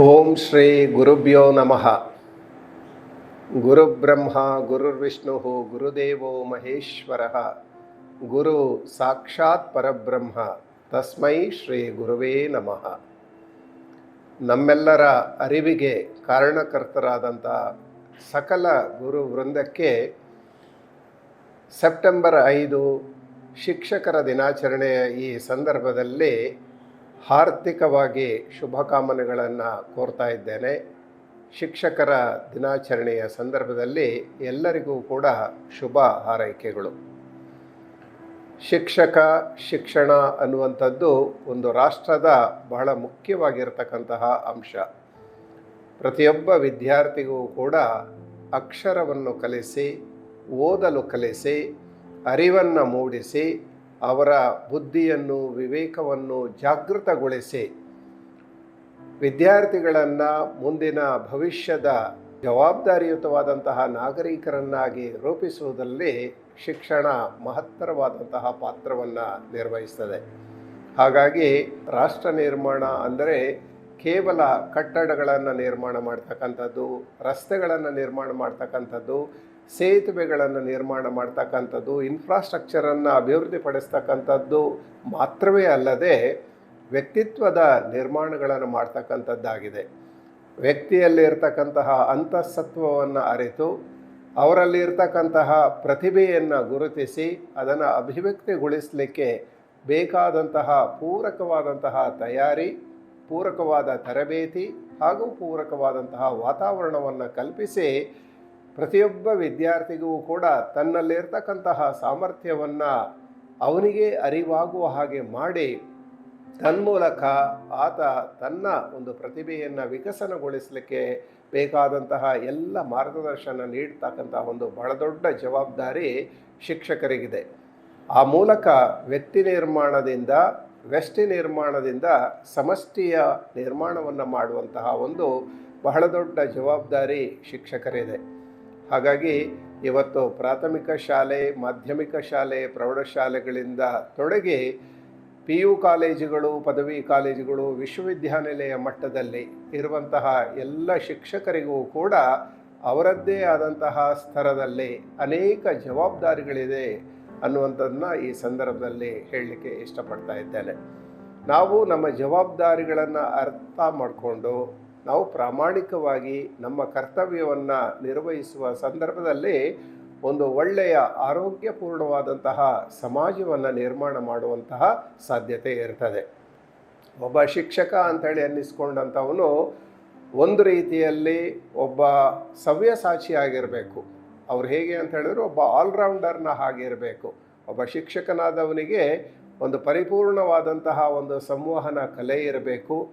ಓಂ ಶ್ರೀ ಗುರುಭ್ಯೋ ನಮಃ. ಗುರುಬ್ರಹ್ಮ, ಗುರುರ್ವಿಷ್ಣು, ಗುರುದೇವೋ ಮಹೇಶ್ವರ. ಗುರು ಸಾಕ್ಷಾತ್ ಪರಬ್ರಹ್ಮ, ತಸ್ಮೈ ಶ್ರೀ ಗುರುವೇ ನಮಃ. ನಮ್ಮೆಲ್ಲರ ಅರಿವಿಗೆ ಕಾರಣಕರ್ತರಾದಂಥ ಸಕಲ ಗುರು ವೃಂದಕ್ಕೆ ಸೆಪ್ಟೆಂಬರ್ ಐದು ಶಿಕ್ಷಕರ ದಿನಾಚರಣೆಯ ಈ ಸಂದರ್ಭದಲ್ಲಿ ಹಾರ್ದಿಕವಾಗಿ ಶುಭಕಾಮನೆಗಳನ್ನು ಕೋರ್ತಾ ಇದ್ದೇನೆ. ಶಿಕ್ಷಕರ ದಿನಾಚರಣೆಯ ಸಂದರ್ಭದಲ್ಲಿ ಎಲ್ಲರಿಗೂ ಕೂಡ ಶುಭ ಹಾರೈಕೆಗಳು. ಶಿಕ್ಷಕ, ಶಿಕ್ಷಣ ಅನ್ನುವಂಥದ್ದು ಒಂದು ರಾಷ್ಟ್ರದ ಬಹಳ ಮುಖ್ಯವಾಗಿರತಕ್ಕಂತಹ ಅಂಶ. ಪ್ರತಿಯೊಬ್ಬ ವಿದ್ಯಾರ್ಥಿಗೂ ಕೂಡ ಅಕ್ಷರವನ್ನು ಕಲಿಸಿ, ಓದಲು ಕಲಿಸಿ, ಅರಿವನ್ನು ಮೂಡಿಸಿ ಅವರ ಬುದ್ಧಿಯನ್ನು, ವಿವೇಕವನ್ನು ಜಾಗೃತಗೊಳಿಸಿ ವಿದ್ಯಾರ್ಥಿಗಳನ್ನು ಮುಂದಿನ ಭವಿಷ್ಯದ ಜವಾಬ್ದಾರಿಯುತವಾದಂತಹ ನಾಗರಿಕರನ್ನಾಗಿ ರೂಪಿಸುವುದರಲ್ಲಿ ಶಿಕ್ಷಣ ಮಹತ್ತರವಾದಂತಹ ಪಾತ್ರವನ್ನು ನಿರ್ವಹಿಸ್ತದೆ. ಹಾಗಾಗಿ ರಾಷ್ಟ್ರ ನಿರ್ಮಾಣ ಅಂದರೆ ಕೇವಲ ಕಟ್ಟಡಗಳನ್ನು ನಿರ್ಮಾಣ ಮಾಡ್ತಕ್ಕಂಥದ್ದು, ರಸ್ತೆಗಳನ್ನು ನಿರ್ಮಾಣ ಮಾಡ್ತಕ್ಕಂಥದ್ದು, ಸೇತುವೆಗಳನ್ನು ನಿರ್ಮಾಣ ಮಾಡ್ತಕ್ಕಂಥದ್ದು ಇನ್ಫ್ರಾಸ್ಟ್ರಕ್ಚರನ್ನು ಅಭಿವೃದ್ಧಿಪಡಿಸ್ತಕ್ಕಂಥದ್ದು ಮಾತ್ರವೇ ಅಲ್ಲದೆ ವ್ಯಕ್ತಿತ್ವದ ನಿರ್ಮಾಣಗಳನ್ನು ಮಾಡ್ತಕ್ಕಂಥದ್ದಾಗಿದೆ. ವ್ಯಕ್ತಿಯಲ್ಲಿ ಇರ್ತಕ್ಕಂತಹ ಅಂತಃಸತ್ವವನ್ನು ಅರಿತು ಅವರಲ್ಲಿ ಇರ್ತಕ್ಕಂತಹ ಪ್ರತಿಭೆಯನ್ನು ಗುರುತಿಸಿ, ಅದನ್ನು ಅಭಿವ್ಯಕ್ತಿಗೊಳಿಸಲಿಕ್ಕೆ ಬೇಕಾದಂತಹ ಪೂರಕವಾದಂತಹ ತಯಾರಿ ಪೂರಕವಾದ ತರಬೇತಿ ಹಾಗೂ ಪೂರಕವಾದಂತಹ ವಾತಾವರಣವನ್ನು ಕಲ್ಪಿಸಿ ಪ್ರತಿಯೊಬ್ಬ ವಿದ್ಯಾರ್ಥಿಗೂ ಕೂಡ ತನ್ನಲ್ಲಿರ್ತಕ್ಕಂತಹ ಸಾಮರ್ಥ್ಯವನ್ನು ಅವನಿಗೆ ಅರಿವಾಗುವ ಹಾಗೆ ಮಾಡಿ ತನ್ಮೂಲಕ ಆತ ತನ್ನ ಒಂದು ಪ್ರತಿಭೆಯನ್ನು ವಿಕಸನಗೊಳಿಸಲಿಕ್ಕೆ ಬೇಕಾದಂತಹ ಎಲ್ಲ ಮಾರ್ಗದರ್ಶನ ನೀಡ್ತಕ್ಕಂತಹ ಒಂದು ಬಹಳ ದೊಡ್ಡ ಜವಾಬ್ದಾರಿ ಶಿಕ್ಷಕರಿಗಿದೆ. ಆ ಮೂಲಕ ವ್ಯಕ್ತಿ ನಿರ್ಮಾಣದಿಂದ ವ್ಯಷ್ಟಿ ನಿರ್ಮಾಣದಿಂದ ಸಮಷ್ಟಿಯ ನಿರ್ಮಾಣವನ್ನು ಮಾಡುವಂತಹ ಒಂದು ಬಹಳ ದೊಡ್ಡ ಜವಾಬ್ದಾರಿ ಶಿಕ್ಷಕರಿದೆ. ಹಾಗಾಗಿ ಇವತ್ತು ಪ್ರಾಥಮಿಕ ಶಾಲೆ, ಮಾಧ್ಯಮಿಕ ಶಾಲೆ, ಪ್ರೌಢಶಾಲೆಗಳಿಂದ ತೊಡಗಿ ಪಿ ಯು ಕಾಲೇಜುಗಳು, ಪದವಿ ಕಾಲೇಜುಗಳು, ವಿಶ್ವವಿದ್ಯಾನಿಲಯ ಮಟ್ಟದಲ್ಲಿ ಇರುವಂತಹ ಎಲ್ಲ ಶಿಕ್ಷಕರಿಗೂ ಕೂಡ ಅವರದ್ದೇ ಆದಂತಹ ಸ್ತರದಲ್ಲಿ ಅನೇಕ ಜವಾಬ್ದಾರಿಗಳಿದೆ ಅನ್ನುವಂಥದ್ದನ್ನ ಈ ಸಂದರ್ಭದಲ್ಲಿ ಹೇಳಲಿಕ್ಕೆ ಇಷ್ಟಪಡ್ತಾ ಇದ್ದೇನೆ. ನಾವು ನಮ್ಮ ಜವಾಬ್ದಾರಿಗಳನ್ನು ಅರ್ಥ ಮಾಡಿಕೊಂಡು, ನಾವು ಪ್ರಾಮಾಣಿಕವಾಗಿ ನಮ್ಮ ಕರ್ತವ್ಯವನ್ನು ನಿರ್ವಹಿಸುವ ಸಂದರ್ಭದಲ್ಲಿ ಒಂದು ಒಳ್ಳೆಯ ಆರೋಗ್ಯಪೂರ್ಣವಾದಂತಹ ಸಮಾಜವನ್ನು ನಿರ್ಮಾಣ ಮಾಡುವಂತಹ ಸಾಧ್ಯತೆ ಇರ್ತದೆ. ಒಬ್ಬ ಶಿಕ್ಷಕ ಅಂತೇಳಿ ಅನ್ನಿಸ್ಕೊಂಡಂಥವನು ಒಂದು ರೀತಿಯಲ್ಲಿ ಒಬ್ಬ ಸವ್ಯಸಾಚಿಯಾಗಿರಬೇಕು. ಅವ್ರು ಹೇಗೆ ಅಂತ ಹೇಳಿದ್ರೆ ಒಬ್ಬ ಆಲ್ರೌಂಡರ್ನ ಹಾಗಿರಬೇಕು ಒಬ್ಬ ಶಿಕ್ಷಕನಾದವನಿಗೆ ಒಂದು ಪರಿಪೂರ್ಣವಾದಂತಹ ಒಂದು ಸಂವಹನ ಕಲೆ ಇರಬೇಕು.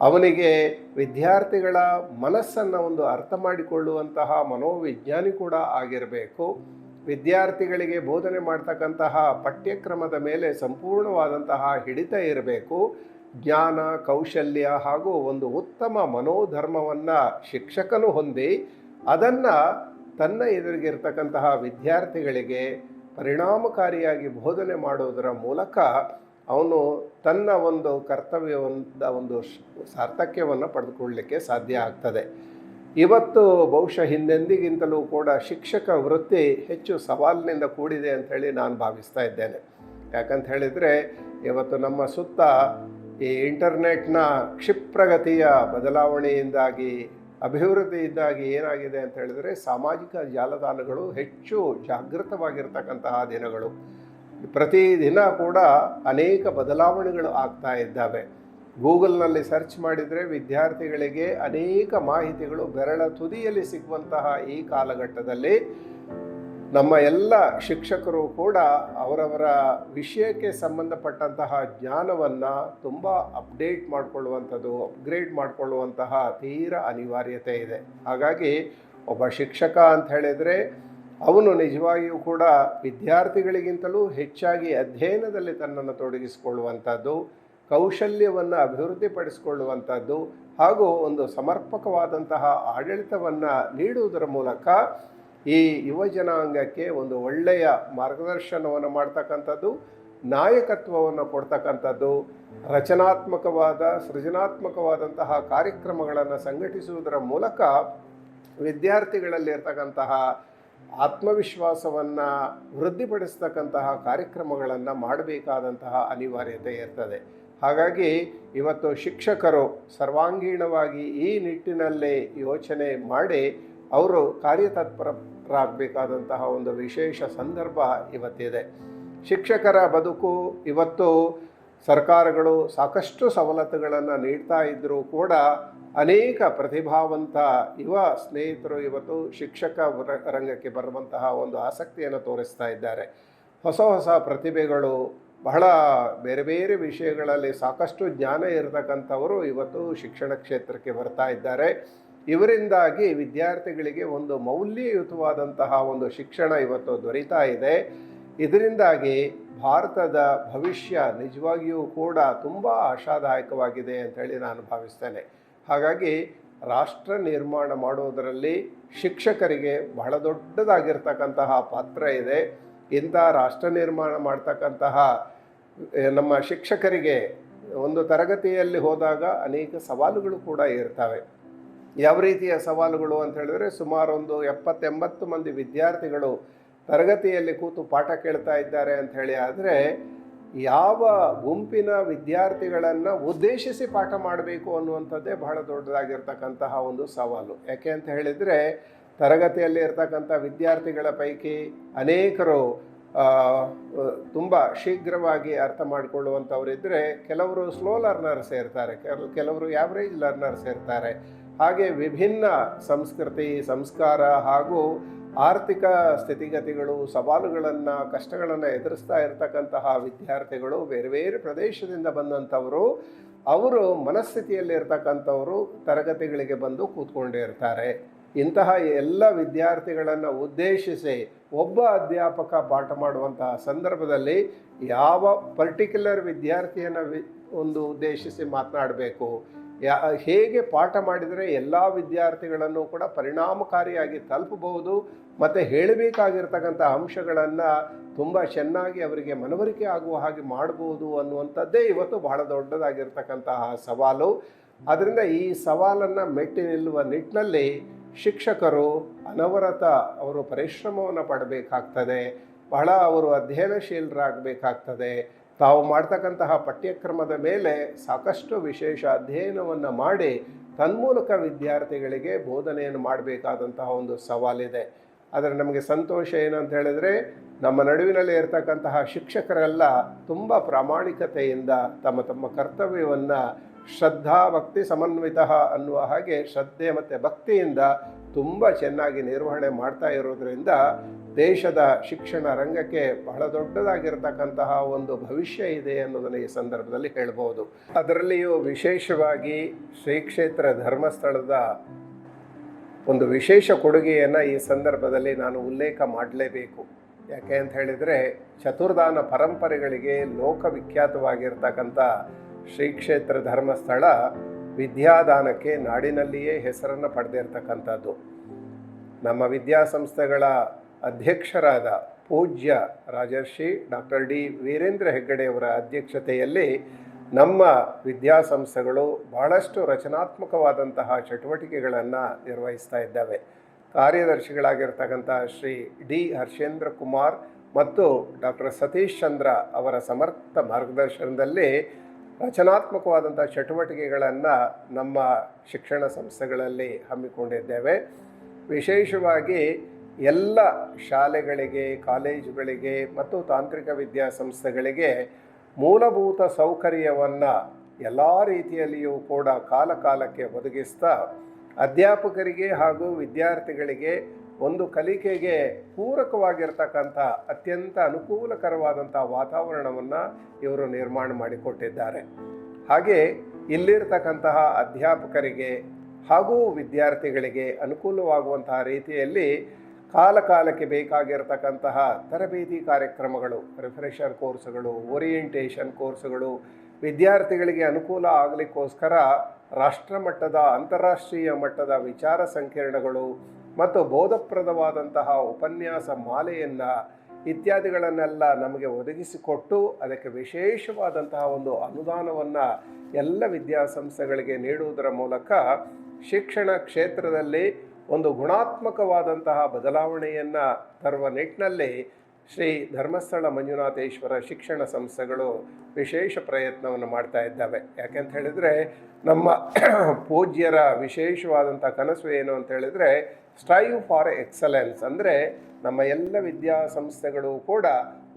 ಅವನಿಗೆ ವಿದ್ಯಾರ್ಥಿಗಳ ಮನಸ್ಸನ್ನು ಒಂದು ಅರ್ಥ ಮಾಡಿಕೊಳ್ಳುವಂತಹ ಮನೋವಿಜ್ಞಾನಿ ಕೂಡ ಆಗಿರಬೇಕು. ವಿದ್ಯಾರ್ಥಿಗಳಿಗೆ ಬೋಧನೆ ಮಾಡ್ತಕ್ಕಂತಹ ಪಠ್ಯಕ್ರಮದ ಮೇಲೆ ಸಂಪೂರ್ಣವಾದಂತಹ ಹಿಡಿತ ಇರಬೇಕು. ಜ್ಞಾನ, ಕೌಶಲ್ಯ ಹಾಗೂ ಒಂದು ಉತ್ತಮ ಮನೋಧರ್ಮವನ್ನು ಶಿಕ್ಷಕನು ಹೊಂದಿ, ಅದನ್ನು ತನ್ನ ಎದುರಿಗಿರ್ತಕ್ಕಂತಹ ವಿದ್ಯಾರ್ಥಿಗಳಿಗೆ ಪರಿಣಾಮಕಾರಿಯಾಗಿ ಬೋಧನೆ ಮಾಡುವುದರ ಮೂಲಕ ಅವನು ತನ್ನ ಒಂದು ಕರ್ತವ್ಯವಂದ, ಒಂದು ಸಾರ್ಥಕ್ಯವನ್ನು ಪಡೆದುಕೊಳ್ಳಲಿಕ್ಕೆ ಸಾಧ್ಯ ಆಗ್ತದೆ. ಇವತ್ತು ಬಹುಶಃ ಹಿಂದೆಂದಿಗಿಂತಲೂ ಕೂಡ ಶಿಕ್ಷಕ ವೃತ್ತಿ ಹೆಚ್ಚು ಸವಾಲಿನಿಂದ ಕೂಡಿದೆ ಅಂಥೇಳಿ ನಾನು ಭಾವಿಸ್ತಾ ಇದ್ದೇನೆ. ಯಾಕಂತ ಹೇಳಿದರೆ, ಇವತ್ತು ನಮ್ಮ ಸುತ್ತ ಈ ಇಂಟರ್ನೆಟ್ನ ಕ್ಷಿಪ್ರಗತಿಯ ಬದಲಾವಣೆಯಿಂದಾಗಿ ಅಭಿವೃದ್ಧಿಯಿಂದಾಗಿ ಏನಾಗಿದೆ ಅಂತ ಹೇಳಿದರೆ ಸಾಮಾಜಿಕ ಜಾಲತಾಣಗಳು ಹೆಚ್ಚು ಜಾಗೃತವಾಗಿರ್ತಕ್ಕಂತಹ ದಿನಗಳು. ಪ್ರತಿದಿನ ಕೂಡ ಅನೇಕ ಬದಲಾವಣೆಗಳು ಆಗ್ತಾ ಇದ್ದಾವೆ. ಗೂಗಲ್ನಲ್ಲಿ ಸರ್ಚ್ ಮಾಡಿದರೆ ವಿದ್ಯಾರ್ಥಿಗಳಿಗೆ ಅನೇಕ ಮಾಹಿತಿಗಳು ಬೆರಳ ತುದಿಯಲ್ಲಿ ಸಿಗುವಂತಹ ಈ ಕಾಲಘಟ್ಟದಲ್ಲಿ ನಮ್ಮ ಎಲ್ಲ ಶಿಕ್ಷಕರು ಕೂಡ ಅವರವರ ವಿಷಯಕ್ಕೆ ಸಂಬಂಧಪಟ್ಟಂತಹ ಜ್ಞಾನವನ್ನು ತುಂಬ ಅಪ್ಡೇಟ್ ಮಾಡಿಕೊಳ್ಳುವಂಥದ್ದು ಅಪ್ಗ್ರೇಡ್ ಮಾಡಿಕೊಳ್ಳುವಂತಹ ತೀರ ಅನಿವಾರ್ಯತೆ ಇದೆ. ಹಾಗಾಗಿ ಒಬ್ಬ ಶಿಕ್ಷಕ ಅಂತ ಹೇಳಿದರೆ ಅವನು ನಿಜವಾಗಿಯೂ ಕೂಡ ವಿದ್ಯಾರ್ಥಿಗಳಿಗಿಂತಲೂ ಹೆಚ್ಚಾಗಿ ಅಧ್ಯಯನದಲ್ಲಿ ತನ್ನನ್ನು ತೊಡಗಿಸಿಕೊಳ್ಳುವಂಥದ್ದು, ಕೌಶಲ್ಯವನ್ನು ಅಭಿವೃದ್ಧಿಪಡಿಸಿಕೊಳ್ಳುವಂಥದ್ದು ಹಾಗೂ ಒಂದು ಸಮರ್ಪಕವಾದಂತಹ ಆಡಳಿತವನ್ನು ನೀಡುವುದರ ಮೂಲಕ ಈ ಯುವ ಜನಾಂಗಕ್ಕೆ ಒಂದು ಒಳ್ಳೆಯ ಮಾರ್ಗದರ್ಶನವನ್ನು ಮಾಡ್ತಕ್ಕಂಥದ್ದು, ನಾಯಕತ್ವವನ್ನು ಕೊಡ್ತಕ್ಕಂಥದ್ದು, ರಚನಾತ್ಮಕವಾದ, ಸೃಜನಾತ್ಮಕವಾದಂತಹ ಕಾರ್ಯಕ್ರಮಗಳನ್ನು ಸಂಘಟಿಸುವುದರ ಮೂಲಕ ವಿದ್ಯಾರ್ಥಿಗಳಲ್ಲಿರ್ತಕ್ಕಂತಹ ಆತ್ಮವಿಶ್ವಾಸವನ್ನು ವೃದ್ಧಿಪಡಿಸ್ತಕ್ಕಂತಹ ಕಾರ್ಯಕ್ರಮಗಳನ್ನು ಮಾಡಬೇಕಾದಂತಹ ಅನಿವಾರ್ಯತೆ ಇರ್ತದೆ. ಹಾಗಾಗಿ ಇವತ್ತು ಶಿಕ್ಷಕರು ಸರ್ವಾಂಗೀಣವಾಗಿ ಈ ನಿಟ್ಟಿನಲ್ಲಿ ಯೋಚನೆ ಮಾಡಿ, ಅವರು ಕಾರ್ಯತತ್ಪರರಾಗಬೇಕಾದಂತಹ ಒಂದು ವಿಶೇಷ ಸಂದರ್ಭ ಇವತ್ತಿದೆ. ಶಿಕ್ಷಕರ ಬದುಕು ಇವತ್ತು ಸರ್ಕಾರಗಳು ಸಾಕಷ್ಟು ಸವಲತ್ತುಗಳನ್ನು ನೀಡ್ತಾ ಇದ್ದರೂ ಕೂಡ ಅನೇಕ ಪ್ರತಿಭಾವಂತ ಯುವ ಸ್ನೇಹಿತರು ಇವತ್ತು ಶಿಕ್ಷಕ ರಂಗಕ್ಕೆ ಬರುವಂತಹ ಒಂದು ಆಸಕ್ತಿಯನ್ನು ತೋರಿಸ್ತಾ ಇದ್ದಾರೆ. ಹೊಸ ಹೊಸ ಪ್ರತಿಭೆಗಳು, ಬಹಳ ಬೇರೆ ಬೇರೆ ವಿಷಯಗಳಲ್ಲಿ ಸಾಕಷ್ಟು ಜ್ಞಾನ ಇರತಕ್ಕಂಥವರು ಇವತ್ತು ಶಿಕ್ಷಣ ಕ್ಷೇತ್ರಕ್ಕೆ ಬರ್ತಾ ಇದ್ದಾರೆ. ಇವರಿಂದಾಗಿ ವಿದ್ಯಾರ್ಥಿಗಳಿಗೆ ಒಂದು ಮೌಲ್ಯಯುತವಾದಂತಹ ಒಂದು ಶಿಕ್ಷಣ ಇವತ್ತು ದೊರೀತಾ ಇದೆ. ಇದರಿಂದಾಗಿ ಭಾರತದ ಭವಿಷ್ಯ ನಿಜವಾಗಿಯೂ ಕೂಡ ತುಂಬ ಆಶಾದಾಯಕವಾಗಿದೆ ಅಂತೇಳಿ ನಾನು ಭಾವಿಸ್ತೇನೆ. ಹಾಗಾಗಿ ರಾಷ್ಟ್ರ ನಿರ್ಮಾಣ ಮಾಡುವುದರಲ್ಲಿ ಶಿಕ್ಷಕರಿಗೆ ಬಹಳ ದೊಡ್ಡದಾಗಿರ್ತಕ್ಕಂತಹ ಪಾತ್ರ ಇದೆ. ಇಂಥ ರಾಷ್ಟ್ರ ನಿರ್ಮಾಣ ಮಾಡ್ತಕ್ಕಂತಹ ನಮ್ಮ ಶಿಕ್ಷಕರಿಗೆ ಒಂದು ತರಗತಿಯಲ್ಲಿ ಹೋದಾಗ ಅನೇಕ ಸವಾಲುಗಳು ಕೂಡ ಇರ್ತವೆ. ಯಾವ ರೀತಿಯ ಸವಾಲುಗಳು ಅಂತ ಹೇಳಿದ್ರೆ ಸುಮಾರು ಒಂದು ಎಪ್ಪತ್ತೆಂಬತ್ತು ಮಂದಿ ವಿದ್ಯಾರ್ಥಿಗಳು ತರಗತಿಯಲ್ಲಿ ಕೂತು ಪಾಠ ಕೇಳ್ತಾ ಇದ್ದಾರೆ ಅಂತ ಹೇಳಿ ಆದರೆ ಯಾವ ಗುಂಪಿನ ವಿದ್ಯಾರ್ಥಿಗಳನ್ನು ಉದ್ದೇಶಿಸಿ ಪಾಠ ಮಾಡಬೇಕು ಅನ್ನುವಂಥದ್ದೇ ಬಹಳ ದೊಡ್ಡದಾಗಿರ್ತಕ್ಕಂತಹ ಒಂದು ಸವಾಲು. ಯಾಕೆ ಅಂತ ಹೇಳಿದರೆ ತರಗತಿಯಲ್ಲಿ ಇರ್ತಕ್ಕಂಥ ವಿದ್ಯಾರ್ಥಿಗಳ ಪೈಕಿ ಅನೇಕರು ತುಂಬ ಶೀಘ್ರವಾಗಿ ಅರ್ಥ ಮಾಡಿಕೊಳ್ಳುವಂಥವರಿದ್ದರೆ ಕೆಲವರು ಸ್ಲೋ ಲರ್ನರ್ಸ್ ಇರ್ತಾರೆ ಕೆಲ- ಕೆಲವರು ಆ್ಯಾವ್ರೇಜ್ ಲರ್ನರ್ಸ್ ಇರ್ತಾರೆ ಹಾಗೆ ವಿಭಿನ್ನ ಸಂಸ್ಕೃತಿ, ಸಂಸ್ಕಾರ ಹಾಗೂ ಆರ್ಥಿಕ ಸ್ಥಿತಿಗತಿಗಳು, ಸವಾಲುಗಳನ್ನು, ಕಷ್ಟಗಳನ್ನು ಎದುರಿಸ್ತಾ ಇರತಕ್ಕಂತಹ ವಿದ್ಯಾರ್ಥಿಗಳು ಬೇರೆ ಬೇರೆ ಪ್ರದೇಶದಿಂದ ಬಂದಂಥವರು, ಅವರು ಮನಸ್ಥಿತಿಯಲ್ಲಿರ್ತಕ್ಕಂಥವರು ತರಗತಿಗಳಿಗೆ ಬಂದು ಕೂತ್ಕೊಂಡಿರ್ತಾರೆ ಇಂತಹ ಎಲ್ಲ ವಿದ್ಯಾರ್ಥಿಗಳನ್ನು ಉದ್ದೇಶಿಸಿ ಒಬ್ಬ ಅಧ್ಯಾಪಕ ಪಾಠ ಮಾಡುವಂತಹ ಸಂದರ್ಭದಲ್ಲಿ ಯಾವ ಪರ್ಟಿಕ್ಯುಲರ್ ವಿದ್ಯಾರ್ಥಿಯನ್ನು ಒಂದು ಉದ್ದೇಶಿಸಿ ಮಾತನಾಡಬೇಕು? ಯಾ, ಹೇಗೆ ಪಾಠ ಮಾಡಿದರೆ ಎಲ್ಲ ವಿದ್ಯಾರ್ಥಿಗಳನ್ನು ಕೂಡ ಪರಿಣಾಮಕಾರಿಯಾಗಿ ತಲುಪಬಹುದು ಮತ್ತು ಹೇಳಬೇಕಾಗಿರ್ತಕ್ಕಂಥ ಅಂಶಗಳನ್ನು ತುಂಬ ಚೆನ್ನಾಗಿ ಅವರಿಗೆ ಮನವರಿಕೆ ಆಗುವ ಹಾಗೆ ಮಾಡಬಹುದು ಅನ್ನುವಂಥದ್ದೇ ಇವತ್ತು ಬಹಳ ದೊಡ್ಡದಾಗಿರ್ತಕ್ಕಂತಹ ಸವಾಲು. ಅದರಿಂದ ಈ ಸವಾಲನ್ನು ಮೆಟ್ಟಿ ನಿಲ್ಲುವ ನಿಟ್ಟಿನಲ್ಲಿ ಶಿಕ್ಷಕರು ಅನವರತ ಅವರು ಪರಿಶ್ರಮವನ್ನು ಪಡಬೇಕಾಗ್ತದೆ. ಬಹಳ ಅವರು ಅಧ್ಯಯನಶೀಲರಾಗಬೇಕಾಗ್ತದೆ. ತಾವು ಮಾಡ್ತಕ್ಕಂತಹ ಪಠ್ಯಕ್ರಮದ ಮೇಲೆ ಸಾಕಷ್ಟು ವಿಶೇಷ ಅಧ್ಯಯನವನ್ನು ಮಾಡಿ ತನ್ಮೂಲಕ ವಿದ್ಯಾರ್ಥಿಗಳಿಗೆ ಬೋಧನೆಯನ್ನು ಮಾಡಬೇಕಾದಂತಹ ಒಂದು ಸವಾಲಿದೆ. ಆದರೆ ನಮಗೆ ಸಂತೋಷ ಏನಂತ ಹೇಳಿದರೆ, ನಮ್ಮ ನಡುವಿನಲ್ಲಿ ಇರತಕ್ಕಂತಹ ಶಿಕ್ಷಕರೆಲ್ಲ ತುಂಬ ಪ್ರಾಮಾಣಿಕತೆಯಿಂದ ತಮ್ಮ ತಮ್ಮ ಕರ್ತವ್ಯವನ್ನು ಶ್ರದ್ಧಾ ಭಕ್ತಿ ಸಮನ್ವಿತ ಅನ್ನುವ ಹಾಗೆ ಶ್ರದ್ಧೆ ಮತ್ತು ಭಕ್ತಿಯಿಂದ ತುಂಬ ಚೆನ್ನಾಗಿ ನಿರ್ವಹಣೆ ಮಾಡ್ತಾ ಇರೋದ್ರಿಂದ ದೇಶದ ಶಿಕ್ಷಣ ರಂಗಕ್ಕೆ ಬಹಳ ದೊಡ್ಡದಾಗಿರ್ತಕ್ಕಂತಹ ಒಂದು ಭವಿಷ್ಯ ಇದೆ ಅನ್ನೋದನ್ನು ಈ ಸಂದರ್ಭದಲ್ಲಿ ಹೇಳ್ಬೋದು. ಅದರಲ್ಲಿಯೂ ವಿಶೇಷವಾಗಿ ಶ್ರೀ ಕ್ಷೇತ್ರ ಧರ್ಮಸ್ಥಳದ ಒಂದು ವಿಶೇಷ ಕೊಡುಗೆಯನ್ನು ಈ ಸಂದರ್ಭದಲ್ಲಿ ನಾನು ಉಲ್ಲೇಖ ಮಾಡಲೇಬೇಕು. ಯಾಕೆ ಅಂತ ಹೇಳಿದರೆ ಚತುರ್ದಾನ ಪರಂಪರೆಗಳಿಗೆ ಲೋಕವಿಖ್ಯಾತವಾಗಿರ್ತಕ್ಕಂಥ ಶ್ರೀ ಕ್ಷೇತ್ರ ಧರ್ಮಸ್ಥಳ ವಿದ್ಯಾದಾನಕ್ಕೆ ನಾಡಿನಲ್ಲಿಯೇ ಹೆಸರನ್ನು ಪಡೆದಿರ್ತಕ್ಕಂಥದ್ದು. ನಮ್ಮ ವಿದ್ಯಾಸಂಸ್ಥೆಗಳ ಅಧ್ಯಕ್ಷರಾದ ಪೂಜ್ಯ ರಾಜರ್ಷಿ ಡಾಕ್ಟರ್ ಡಿ ವೀರೇಂದ್ರ ಹೆಗ್ಗಡೆಯವರ ಅಧ್ಯಕ್ಷತೆಯಲ್ಲಿ ನಮ್ಮ ವಿದ್ಯಾಸಂಸ್ಥೆಗಳು ಬಹಳಷ್ಟು ರಚನಾತ್ಮಕವಾದಂತಹ ಚಟುವಟಿಕೆಗಳನ್ನು ನಿರ್ವಹಿಸ್ತಾ ಇದ್ದಾವೆ. ಕಾರ್ಯದರ್ಶಿಗಳಾಗಿರ್ತಕ್ಕಂಥ ಶ್ರೀ ಡಿ ಹರ್ಷೇಂದ್ರ ಕುಮಾರ್ ಮತ್ತು ಡಾಕ್ಟರ್ ಸತೀಶ್ ಚಂದ್ರ ಅವರ ಸಮರ್ಥ ಮಾರ್ಗದರ್ಶನದಲ್ಲಿ ರಚನಾತ್ಮಕವಾದಂಥ ಚಟುವಟಿಕೆಗಳನ್ನು ನಮ್ಮ ಶಿಕ್ಷಣ ಸಂಸ್ಥೆಗಳಲ್ಲಿ ಹಮ್ಮಿಕೊಂಡಿದ್ದೇವೆ. ವಿಶೇಷವಾಗಿ ಎಲ್ಲ ಶಾಲೆಗಳಿಗೆ, ಕಾಲೇಜುಗಳಿಗೆ ಮತ್ತು ತಾಂತ್ರಿಕ ವಿದ್ಯಾಸಂಸ್ಥೆಗಳಿಗೆ ಮೂಲಭೂತ ಸೌಕರ್ಯವನ್ನು ಎಲ್ಲ ರೀತಿಯಲ್ಲಿಯೂ ಕೂಡ ಕಾಲ ಕಾಲಕ್ಕೆ ಒದಗಿಸ್ತಾ ಅಧ್ಯಾಪಕರಿಗೆ ಹಾಗೂ ವಿದ್ಯಾರ್ಥಿಗಳಿಗೆ ಒಂದು ಕಲಿಕೆಗೆ ಪೂರಕವಾಗಿರ್ತಕ್ಕಂಥ ಅತ್ಯಂತ ಅನುಕೂಲಕರವಾದಂಥ ವಾತಾವರಣವನ್ನು ಇವರು ನಿರ್ಮಾಣ ಮಾಡಿಕೊಟ್ಟಿದ್ದಾರೆ. ಹಾಗೆ ಇಲ್ಲಿರ್ತಕ್ಕಂತಹ ಅಧ್ಯಾಪಕರಿಗೆ ಹಾಗೂ ವಿದ್ಯಾರ್ಥಿಗಳಿಗೆ ಅನುಕೂಲವಾಗುವಂತಹ ರೀತಿಯಲ್ಲಿ ಕಾಲ ಕಾಲಕ್ಕೆ ಬೇಕಾಗಿರತಕ್ಕಂತಹ ತರಬೇತಿ ಕಾರ್ಯಕ್ರಮಗಳು ರಿಫ್ರೆಷರ್ ಕೋರ್ಸ್ಗಳು ಓರಿಯೆಂಟೇಷನ್ ಕೋರ್ಸ್ಗಳು ವಿದ್ಯಾರ್ಥಿಗಳಿಗೆ ಅನುಕೂಲ ಆಗಲಿಕ್ಕೋಸ್ಕರ ರಾಷ್ಟ್ರಮಟ್ಟದ, ಅಂತಾರಾಷ್ಟ್ರೀಯ ಮಟ್ಟದ ವಿಚಾರ ಸಂಕಿರಣಗಳು ಮತ್ತು ಬೋಧಪ್ರದವಾದಂತಹ ಉಪನ್ಯಾಸ ಮಾಲೆಯನ್ನು ಇತ್ಯಾದಿಗಳನ್ನೆಲ್ಲ ನಮಗೆ ಒದಗಿಸಿಕೊಟ್ಟು ಅದಕ್ಕೆ ವಿಶೇಷವಾದಂತಹ ಒಂದು ಅನುದಾನವನ್ನು ಎಲ್ಲ ವಿದ್ಯಾಸಂಸ್ಥೆಗಳಿಗೆ ನೀಡುವುದರ ಮೂಲಕ ಶಿಕ್ಷಣ ಕ್ಷೇತ್ರದಲ್ಲಿ ಒಂದು ಗುಣಾತ್ಮಕವಾದಂತಹ ಬದಲಾವಣೆಯನ್ನು ತರುವ ನಿಟ್ಟಿನಲ್ಲಿ ಶ್ರೀ ಧರ್ಮಸ್ಥಳ ಮಂಜುನಾಥೇಶ್ವರ ಶಿಕ್ಷಣ ಸಂಸ್ಥೆಗಳು ವಿಶೇಷ ಪ್ರಯತ್ನವನ್ನು ಮಾಡ್ತಾ ಇದ್ದಾವೆ. ಯಾಕೆಂತ ಹೇಳಿದರೆ ನಮ್ಮ ಪೂಜ್ಯರ ವಿಶೇಷವಾದಂಥ ಕನಸು ಏನು ಅಂತ ಹೇಳಿದರೆ ಸ್ಟ್ರೈವ್ ಫಾರ್ ಎಕ್ಸಲೆನ್ಸ್ ಅಂದರೆ ನಮ್ಮ ಎಲ್ಲ ವಿದ್ಯಾಸಂಸ್ಥೆಗಳು ಕೂಡ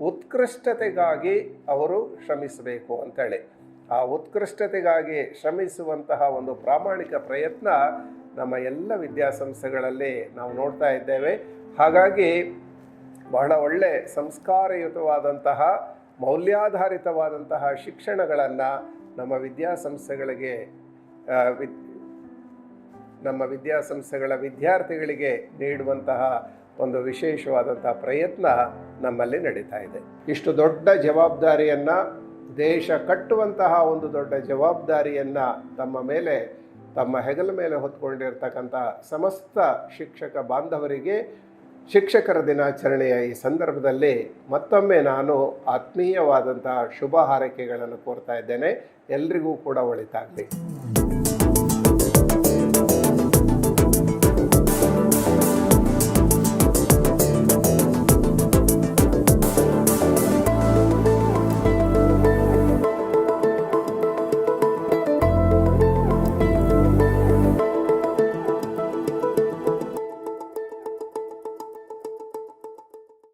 ಉತ್ಕೃಷ್ಟತೆಗಾಗಿ ಅವರು ಶ್ರಮಿಸಬೇಕು ಅಂತೇಳಿ. ಆ ಉತ್ಕೃಷ್ಟತೆಗಾಗಿ ಶ್ರಮಿಸುವಂತಹ ಒಂದು ಪ್ರಾಮಾಣಿಕ ಪ್ರಯತ್ನ ನಮ್ಮ ಎಲ್ಲ ವಿದ್ಯಾಸಂಸ್ಥೆಗಳಲ್ಲಿ ನಾವು ನೋಡ್ತಾ ಇದ್ದೇವೆ. ಹಾಗಾಗಿ ಬಹಳ ಒಳ್ಳೆ ಸಂಸ್ಕಾರಯುತವಾದಂತಹ, ಮೌಲ್ಯಾಧಾರಿತವಾದಂತಹ ಶಿಕ್ಷಣಗಳನ್ನು ನಮ್ಮ ವಿದ್ಯಾಸಂಸ್ಥೆಗಳಿಗೆ ನಮ್ಮ ವಿದ್ಯಾಸಂಸ್ಥೆಗಳ ವಿದ್ಯಾರ್ಥಿಗಳಿಗೆ ನೀಡುವಂತಹ ಒಂದು ವಿಶೇಷವಾದಂತಹ ಪ್ರಯತ್ನ ನಮ್ಮಲ್ಲಿ ನಡೀತಾ ಇದೆ. ಇಷ್ಟು ದೊಡ್ಡ ಜವಾಬ್ದಾರಿಯನ್ನು ದೇಶ ಕಟ್ಟುವಂತಹ ಒಂದು ದೊಡ್ಡ ಜವಾಬ್ದಾರಿಯನ್ನು ತಮ್ಮ ಮೇಲೆ ತಮ್ಮ ಹೆಗಲ ಮೇಲೆ ಹೊತ್ಕೊಂಡಿರ್ತಕ್ಕಂಥ ಸಮಸ್ತ ಶಿಕ್ಷಕ ಬಾಂಧವರಿಗೆ ಶಿಕ್ಷಕರ ದಿನಾಚರಣೆಯ ಈ ಸಂದರ್ಭದಲ್ಲಿ ಮತ್ತೊಮ್ಮೆ ನಾನು ಆತ್ಮೀಯವಾದಂತಹ ಶುಭ ಹಾರೈಕೆಗಳನ್ನು ಕೋರ್ತಾ ಇದ್ದೇನೆ. ಎಲ್ರಿಗೂ ಕೂಡ ಒಳಿತಾಗಲಿ.